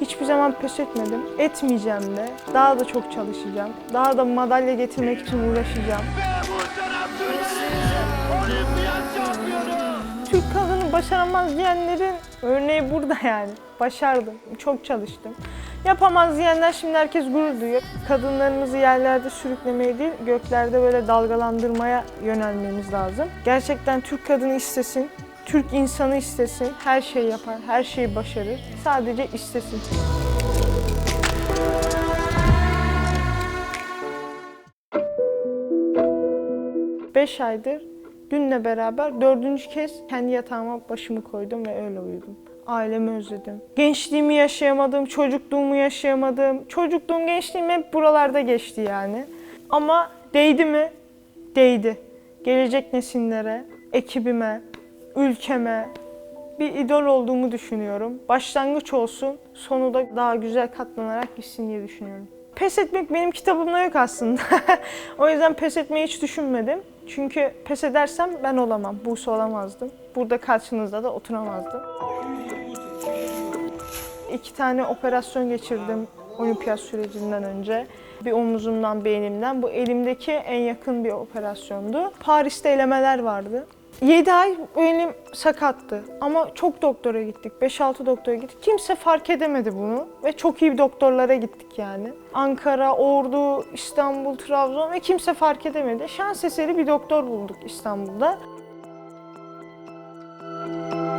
Hiçbir zaman pes etmedim. Etmeyeceğim de. Daha da çok çalışacağım. Daha da madalya getirmek için uğraşacağım. Türk kadını başaramaz diyenlerin örneği burada yani. Başardım. Çok çalıştım. Yapamaz diyenler şimdi herkes gurur duyuyor. Kadınlarımızı yerlerde sürüklemeye değil, göklerde böyle dalgalandırmaya yönelmemiz lazım. Gerçekten Türk kadını istesin, Türk insanı istesin, her şeyi yapar, her şeyi başarır. Sadece istesin. Beş aydır dünle beraber dördüncü kez kendi yatağıma başımı koydum ve öyle uyudum. Ailemi özledim. Gençliğimi yaşayamadım, çocukluğumu yaşayamadım. Çocukluğum, gençliğim hep buralarda geçti yani. Ama değdi mi? Değdi. Gelecek nesillere, ekibime, ülkeme bir idol olduğumu düşünüyorum. Başlangıç olsun, sonu da daha güzel katlanarak gitsin diye düşünüyorum. Pes etmek benim kitabımda yok aslında. o yüzden pes etmeyi hiç düşünmedim. Çünkü pes edersem ben olamam, Buse olamazdım. Burada karşınızda da oturamazdım. İki tane operasyon geçirdim olimpiyat sürecinden önce. Bir omuzumdan, beynimden. Bu elimdeki en yakın bir operasyondu. Paris'te elemeler vardı. 7 ay bu elim sakattı ama çok doktora gittik. 5-6 doktora gittik. Kimse fark edemedi bunu ve çok iyi doktorlara gittik yani. Ankara, Ordu, İstanbul, Trabzon ve kimse fark edemedi. Şans eseri bir doktor bulduk İstanbul'da.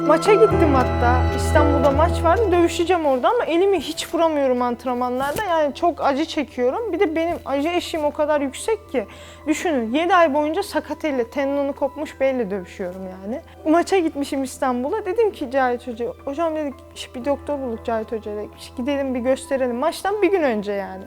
Maça gittim hatta. İstanbul'da maç vardı. Dövüşeceğim orada ama elimi hiç vuramıyorum antrenmanlarda. Yani çok acı çekiyorum. Bir de benim acı eşiğim o kadar yüksek ki. Düşünün 7 ay boyunca sakat elle, tendonu kopmuş bir elle dövüşüyorum yani. Maça gitmişim İstanbul'a. Dedim ki Cahit Hoca, hocam dedik "İşte bir doktor bulduk Cahit Hoca dedik. Gidelim bir gösterelim. Maçtan bir gün önce yani.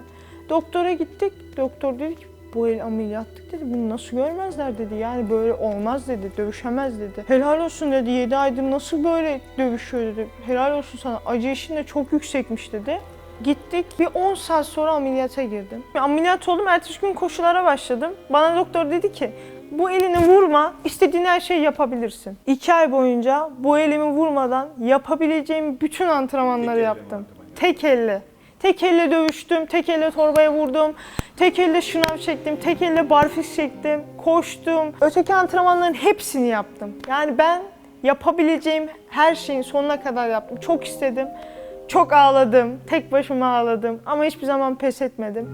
Doktora gittik. Doktor dedi ki bu el ameliyatlık dedi. Bunu nasıl görmezler dedi. Yani böyle olmaz dedi. Dövüşemez dedi. Helal olsun dedi. 7 aydır nasıl böyle dövüşüyor dedi. Helal olsun sana. Acı işin de çok yüksekmiş dedi. Gittik. Bir 10 saat sonra ameliyata girdim. Ameliyat oldum. Ertesi gün koşulara başladım. Bana doktor dedi ki bu elini vurma, istediğin her şeyi yapabilirsin. 2 ay boyunca bu elimi vurmadan yapabileceğim bütün antrenmanları yaptım. Tek elle. Tek elle dövüştüm, tek elle torbaya vurdum, tek elle şınav çektim, tek elle barfiks çektim, koştum. Öteki antrenmanların hepsini yaptım. Yani ben yapabileceğim her şeyin sonuna kadar yaptım. Çok istedim, çok ağladım, tek başıma ağladım ama hiçbir zaman pes etmedim.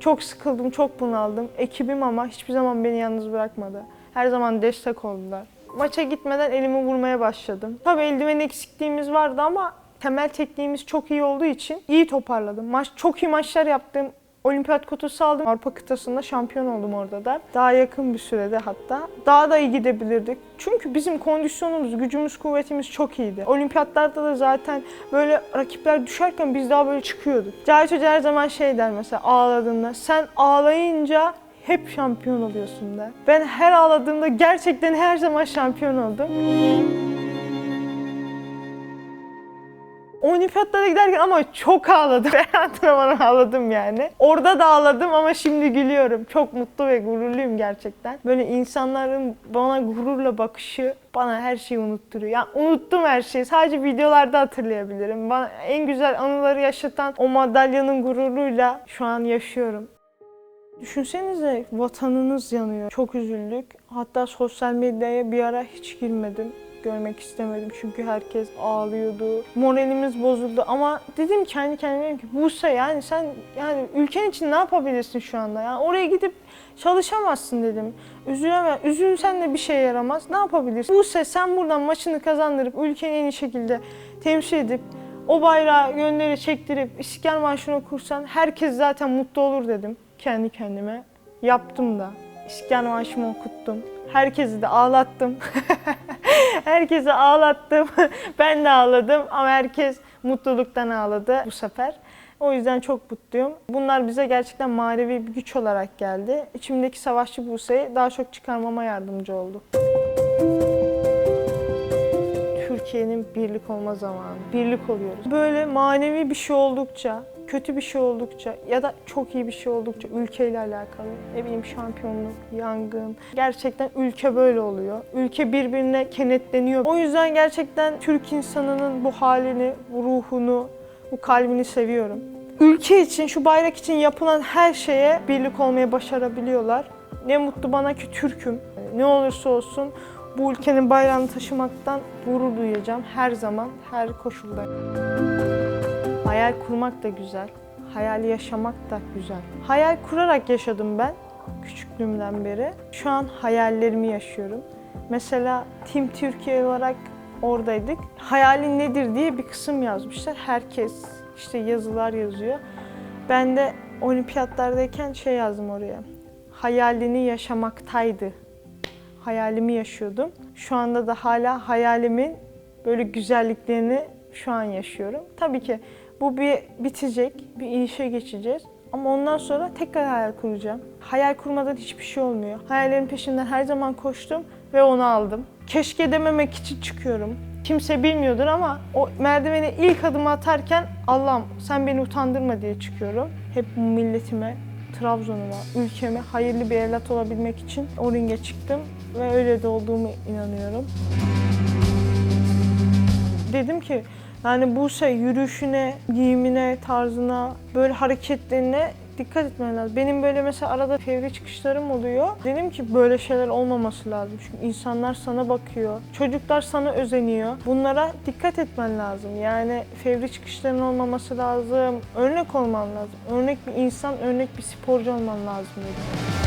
Çok sıkıldım, çok bunaldım. Ekibim ama hiçbir zaman beni yalnız bırakmadı. Her zaman destek oldular. Maça gitmeden elimi vurmaya başladım. Tabii eldiven eksikliğimiz vardı ama temel tekniğimiz çok iyi olduğu için iyi toparladım. Maç çok iyi maçlar yaptım. Olimpiyat kutusu aldım. Avrupa kıtasında şampiyon oldum orada da. Daha yakın bir sürede hatta. Daha da iyi gidebilirdik. Çünkü bizim kondisyonumuz, gücümüz, kuvvetimiz çok iyiydi. Olimpiyatlarda da zaten böyle rakipler düşerken biz daha böyle çıkıyorduk. Cahit Hoca her zaman şey der mesela ağladığında. Sen ağlayınca hep şampiyon oluyorsun der. Ben her ağladığımda gerçekten her zaman şampiyon oldum. Olimpiyatlara giderken ama çok ağladım. Ben antrenmana ağladım yani. Orada da ağladım ama şimdi gülüyorum. Çok mutlu ve gururluyum gerçekten. Böyle insanların bana gururla bakışı bana her şeyi unutturuyor. Yani unuttum her şeyi. Sadece videolarda hatırlayabilirim. Bana en güzel anıları yaşatan o madalyanın gururuyla şu an yaşıyorum. Düşünsenize vatanınız yanıyor. Çok üzüldük. Hatta sosyal medyaya bir ara hiç girmedim. Görmek istemedim çünkü herkes ağlıyordu. Moralimiz bozuldu ama dedim kendi kendime ki Buse yani sen yani ülken için ne yapabilirsin şu anda? Yani oraya gidip çalışamazsın dedim. Üzüleme, üzülsen de bir şey yaramaz. Ne yapabilirsin? Buse sen buradan maçını kazandırıp ülkeni en iyi şekilde temsil edip o bayrağı gönleri çektirip İstiklal Marşı'nı okursan herkes zaten mutlu olur dedim kendi kendime. Yaptım da. İstiklal Marşı'mı okuttum. Herkesi de ağlattım. Herkesi ağlattım. ben de ağladım ama herkes mutluluktan ağladı bu sefer. O yüzden çok mutluyum. Bunlar bize gerçekten manevi bir güç olarak geldi. İçimdeki savaşçı Buse'yi daha çok çıkarmama yardımcı oldu. Türkiye'nin birlik olma zamanı. Birlik oluyoruz. Böyle manevi bir şey oldukça, kötü bir şey oldukça ya da çok iyi bir şey oldukça ülkeyle alakalı ne bileyim şampiyonluk, yangın. Gerçekten ülke böyle oluyor. Ülke birbirine kenetleniyor. O yüzden gerçekten Türk insanının bu halini, bu ruhunu, bu kalbini seviyorum. Ülke için, şu bayrak için yapılan her şeye birlik olmayı başarabiliyorlar. Ne mutlu bana ki Türk'üm. Ne olursa olsun bu ülkenin bayrağını taşımaktan gurur duyacağım her zaman, her koşulda. Hayal kurmak da güzel, hayali yaşamak da güzel. Hayal kurarak yaşadım ben küçüklüğümden beri. Şu an hayallerimi yaşıyorum. Mesela Team Türkiye olarak oradaydık. Hayalin nedir diye bir kısım yazmışlar. Herkes işte yazılar yazıyor. Ben de olimpiyatlardayken şey yazdım oraya. Hayalini yaşamaktaydı. Hayalimi yaşıyordum. Şu anda da hala hayalimin böyle güzelliklerini şu an yaşıyorum. Tabii ki bu bir bitecek, bir inişe geçeceğiz. Ama ondan sonra tekrar hayal kuracağım. Hayal kurmadan hiçbir şey olmuyor. Hayallerin peşinden her zaman koştum ve onu aldım. Keşke dememek için çıkıyorum. Kimse bilmiyordur ama o merdivene ilk adımı atarken Allah'ım sen beni utandırma diye çıkıyorum. Hep bu milletime, Trabzon'uma, ülkeme hayırlı bir evlat olabilmek için o ringe çıktım ve öyle de olduğumu inanıyorum. Dedim ki yani Buse yürüyüşüne, giyimine, tarzına, böyle hareketlerine dikkat etmen lazım. Benim böyle mesela arada fevri çıkışlarım oluyor. Dedim ki böyle şeyler olmaması lazım. Çünkü insanlar sana bakıyor. Çocuklar sana özeniyor. Bunlara dikkat etmen lazım. Yani fevri çıkışların olmaması lazım. Örnek olman lazım. Örnek bir insan, örnek bir sporcu olman lazım dedim.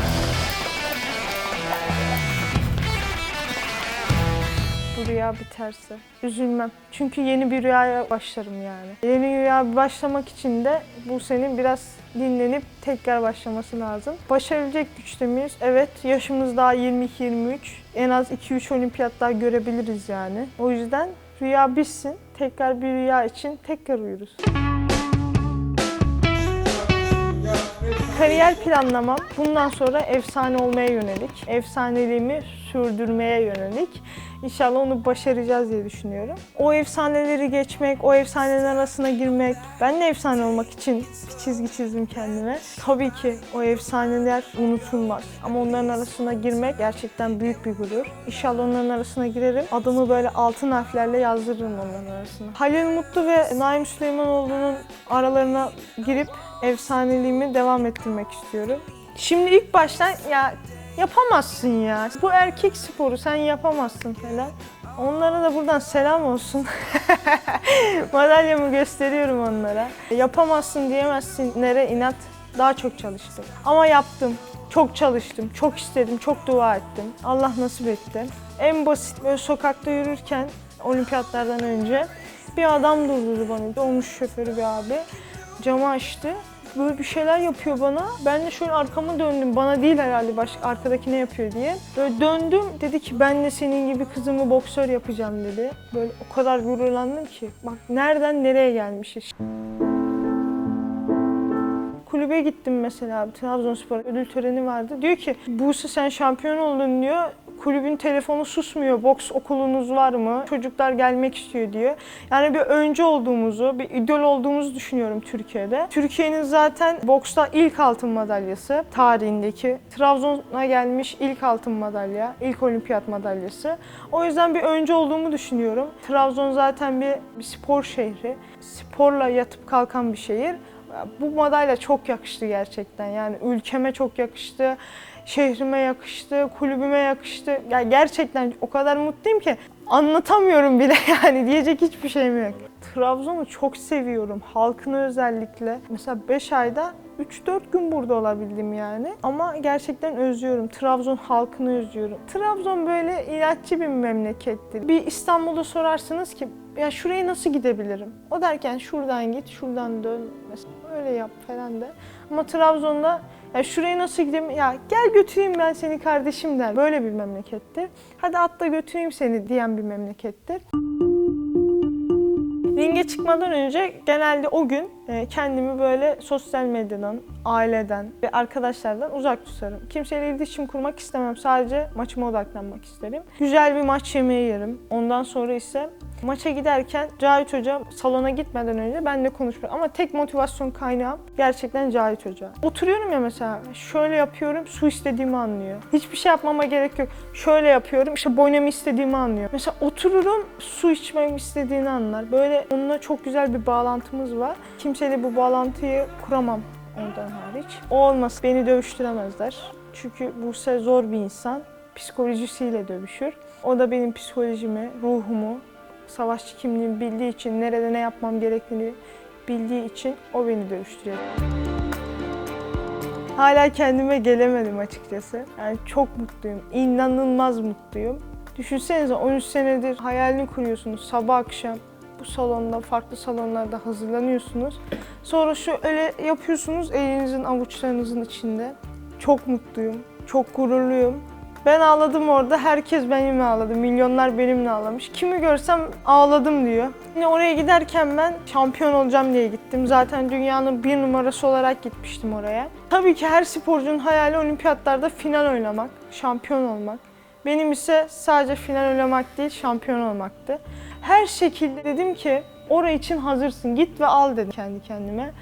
Bu rüya biterse üzülmem. Çünkü yeni bir rüyaya başlarım yani. Yeni rüya başlamak için de bu senin biraz dinlenip tekrar başlaması lazım. Başarabilecek güçte miyiz? Evet. Yaşımız daha 22-23. En az 2-3 olimpiyatlar görebiliriz yani. O yüzden rüya bitsin. Tekrar bir rüya için tekrar uyuruz. Kariyer planlamam bundan sonra efsane olmaya yönelik, efsaneliğimi sürdürmeye yönelik. İnşallah onu başaracağız diye düşünüyorum. O efsaneleri geçmek, o efsanelerin arasına girmek. Ben de efsane olmak için bir çizgi çizdim kendime. Tabii ki o efsaneler unutulmaz. Ama onların arasına girmek gerçekten büyük bir gurur. İnşallah onların arasına girerim. Adımı böyle altın harflerle yazdırırım onların arasına. Halil Mutlu ve Naim Süleymanoğlu'nun aralarına girip efsaneliğimi devam ettirmek istiyorum. Şimdi ilk baştan ya yapamazsın ya. Bu erkek sporu sen yapamazsın falan. Onlara da buradan selam olsun. Madalyamı gösteriyorum onlara. Yapamazsın diyemezsin nere inat daha çok çalıştım. Ama yaptım. Çok çalıştım, çok istedim, çok dua ettim. Allah nasip etti. En basit böyle sokakta yürürken olimpiyatlardan önce bir adam durdurdu bana. Dolmuş şoförü bir abi. Camı açtı böyle bir şeyler yapıyor bana. Ben de şöyle arkamı döndüm. Bana değil herhalde başka arkadaki ne yapıyor diye. Böyle döndüm. Dedi ki ben de senin gibi kızımı boksör yapacağım dedi. Böyle o kadar gururlandım ki. Bak nereden nereye gelmişiz. Kulübe gittim mesela Trabzonspor ödül töreni vardı. Diyor ki Buse sen şampiyon oldun diyor. Kulübün telefonu susmuyor. Boks okulunuz var mı? Çocuklar gelmek istiyor diyor. Yani bir önce olduğumuzu, bir idol olduğumuzu düşünüyorum Türkiye'de. Türkiye'nin zaten boksta ilk altın madalyası tarihindeki. Trabzon'a gelmiş ilk altın madalya, ilk olimpiyat madalyası. O yüzden bir önce olduğumu düşünüyorum. Trabzon zaten bir, bir spor şehri. Sporla yatıp kalkan bir şehir. Bu madalya çok yakıştı gerçekten. Yani ülkeme çok yakıştı, şehrime yakıştı, kulübüme yakıştı. Ya gerçekten o kadar mutluyum ki anlatamıyorum bile yani diyecek hiçbir şeyim yok. Trabzon'u çok seviyorum. Halkını özellikle. Mesela 5 ayda 3-4 gün burada olabildim yani. Ama gerçekten özlüyorum. Trabzon halkını özlüyorum. Trabzon böyle inatçı bir memlekettir. Bir İstanbul'da sorarsınız ki ya şuraya nasıl gidebilirim? O derken şuradan git, şuradan dön mesela öyle yap falan de. Ama Trabzon'da ya şuraya nasıl gideyim? Ya gel götüreyim ben seni kardeşim der. Böyle bir memlekettir. Hadi atla götüreyim seni diyen bir memlekettir. Ringe çıkmadan önce genelde o gün e, kendimi böyle sosyal medyadan, aileden ve arkadaşlardan uzak tutarım. Kimseyle iletişim kurmak istemem. Sadece maçıma odaklanmak isterim. Güzel bir maç yemeği yerim. Ondan sonra ise Maça giderken Cahit Hoca salona gitmeden önce benimle konuşmuyor. Ama tek motivasyon kaynağım gerçekten Cahit Hoca. Oturuyorum ya mesela şöyle yapıyorum su istediğimi anlıyor. Hiçbir şey yapmama gerek yok. Şöyle yapıyorum işte boynamı istediğimi anlıyor. Mesela otururum su içmemi istediğini anlar. Böyle onunla çok güzel bir bağlantımız var. Kimseyle bu bağlantıyı kuramam ondan hariç. O olmasa beni dövüştüremezler. Çünkü Buse zor bir insan. Psikolojisiyle dövüşür. O da benim psikolojimi, ruhumu, savaşçı kimliğimi bildiği için, nerede ne yapmam gerektiğini bildiği için o beni dövüştürüyor. Hala kendime gelemedim açıkçası. Yani çok mutluyum. İnanılmaz mutluyum. Düşünsenize 13 senedir hayalini kuruyorsunuz sabah akşam bu salonda, farklı salonlarda hazırlanıyorsunuz. Sonra şu öyle yapıyorsunuz elinizin avuçlarınızın içinde. Çok mutluyum, çok gururluyum. Ben ağladım orada, herkes benimle ağladı. Milyonlar benimle ağlamış. Kimi görsem ağladım diyor. Yine oraya giderken ben şampiyon olacağım diye gittim. Zaten dünyanın bir numarası olarak gitmiştim oraya. Tabii ki her sporcunun hayali olimpiyatlarda final oynamak, şampiyon olmak. Benim ise sadece final oynamak değil, şampiyon olmaktı. Her şekilde dedim ki oraya için hazırsın, git ve al dedim kendi kendime.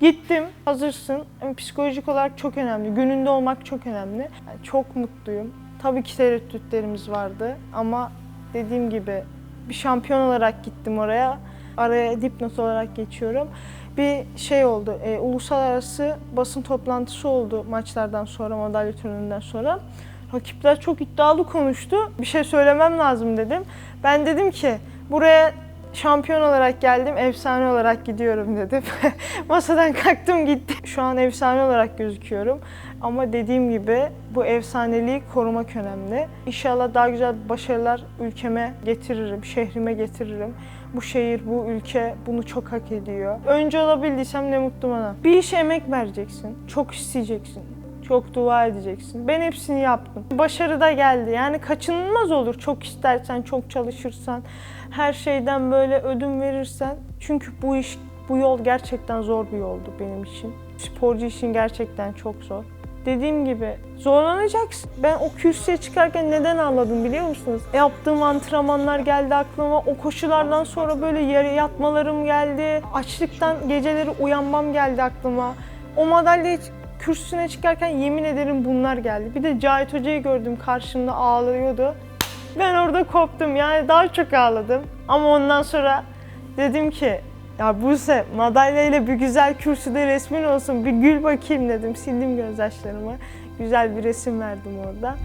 Gittim, hazırsın. Yani psikolojik olarak çok önemli, gününde olmak çok önemli. Yani çok mutluyum. Tabii ki tereddütlerimiz vardı ama dediğim gibi bir şampiyon olarak gittim oraya. Araya dipnot olarak geçiyorum. Bir şey oldu, e, uluslararası basın toplantısı oldu maçlardan sonra, madalya töreninden sonra. Rakipler çok iddialı konuştu. Bir şey söylemem lazım dedim. Ben dedim ki buraya şampiyon olarak geldim, efsane olarak gidiyorum dedim. Masadan kalktım gittim. Şu an efsane olarak gözüküyorum. Ama dediğim gibi bu efsaneliği korumak önemli. İnşallah daha güzel başarılar ülkeme getiririm, şehrime getiririm. Bu şehir, bu ülke bunu çok hak ediyor. Önce olabildiysem ne mutlu bana. Bir işe emek vereceksin, çok isteyeceksin. Çok dua edeceksin. Ben hepsini yaptım. Başarı da geldi. Yani kaçınılmaz olur. Çok istersen, çok çalışırsan, her şeyden böyle ödün verirsen. Çünkü bu iş, bu yol gerçekten zor bir yoldu benim için. Sporcu için gerçekten çok zor. Dediğim gibi zorlanacaksın. Ben o kürsüye çıkarken neden ağladım biliyor musunuz? Yaptığım antrenmanlar geldi aklıma. O koşulardan sonra böyle yere yatmalarım geldi. Açlıktan geceleri uyanmam geldi aklıma. O madalyayı kürsüsüne çıkarken yemin ederim bunlar geldi. Bir de Cahit Hoca'yı gördüm karşımda ağlıyordu. Ben orada koptum yani daha çok ağladım. Ama ondan sonra dedim ki ya Buse madalyayla bir güzel kürsüde resmin olsun bir gül bakayım dedim. Sildim gözyaşlarımı. Güzel bir resim verdim orada.